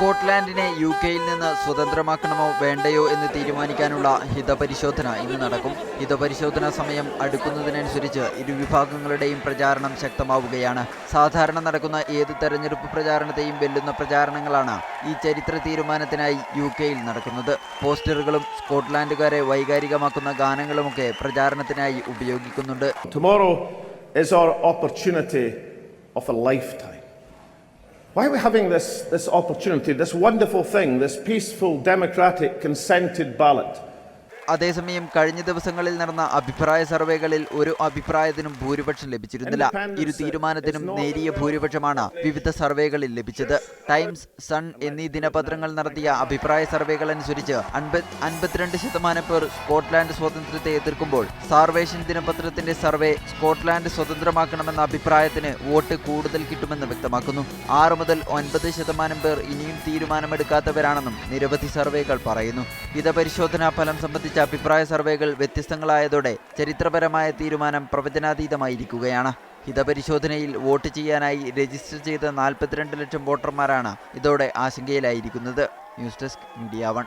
സ്കോട്ട്ലാൻഡിനെ U കെയിൽ നിന്ന് സ്വതന്ത്രമാക്കണമോ വേണ്ടയോ എന്ന് തീരുമാനിക്കാനുള്ള ഹിതപരിശോധന ഇന്ന് നടക്കും. ഹിതപരിശോധന സമയം അടുക്കുന്നതിനനുസരിച്ച് ഇരുവിഭാഗങ്ങളുടെയും പ്രചാരണം ശക്തമാവുകയാണ്. സാധാരണ നടക്കുന്ന ഏത് തെരഞ്ഞെടുപ്പ് പ്രചാരണത്തെയും വെല്ലുന്ന പ്രചാരണങ്ങളാണ് ഈ ചരിത്ര തീരുമാനത്തിനായി യു കെയിൽ നടക്കുന്നത്. പോസ്റ്ററുകളും സ്കോട്ട്ലാൻഡുകാരെ വൈകാരികമാക്കുന്ന ഗാനങ്ങളുമൊക്കെ പ്രചാരണത്തിനായി ഉപയോഗിക്കുന്നുണ്ട്. Tomorrow is our opportunity of a lifetime. Why are we having this, this opportunity, this wonderful thing, this peaceful, democratic, consented ballot? അതേസമയം കഴിഞ്ഞ ദിവസങ്ങളിൽ നടന്ന അഭിപ്രായ സർവേകളിൽ ഒരു അഭിപ്രായത്തിനും ഭൂരിപക്ഷം ലഭിച്ചിരുന്നില്ല. ഇരു തീരുമാനത്തിനും നേരിയ ഭൂരിപക്ഷമാണ് വിവിധ സർവേകളിൽ ലഭിച്ചത്. ടൈംസ് സൺ എന്നീ ദിനപത്രങ്ങൾ നടത്തിയ അഭിപ്രായ സർവേകൾ അനുസരിച്ച് അൻപത് അൻപത്തിരണ്ട് ശതമാനം പേർ സ്കോട്ട്ലാൻഡ് സ്വാതന്ത്ര്യത്തെ എതിർക്കുമ്പോൾ സാർവേഷൻ ദിനപത്രത്തിന്റെ സർവേ സ്കോട്ട്ലാൻഡ് സ്വതന്ത്രമാക്കണമെന്ന അഭിപ്രായത്തിന് വോട്ട് കൂടുതൽ കിട്ടുമെന്ന് വ്യക്തമാക്കുന്നു. ആറ് മുതൽ ഒൻപത് ശതമാനം പേർ ഇനിയും തീരുമാനമെടുക്കാത്തവരാണെന്നും നിരവധി സർവേകൾ പറയുന്നു. ഹിതപരിശോധനാ ഫലം സംബന്ധിച്ച അഭിപ്രായ സർവേകൾ വ്യത്യസ്തങ്ങളായതോടെ ചരിത്രപരമായ തീരുമാനം പ്രവചനാതീതമായിരിക്കുകയാണ്. ഹിതപരിശോധനയിൽ വോട്ട് ചെയ്യാനായി രജിസ്റ്റർ ചെയ്ത നാൽപ്പത്തിരണ്ട് ലക്ഷം വോട്ടർമാരാണ് ഇതോടെ ആശങ്കയിലായിരിക്കുന്നത്. News desk media one.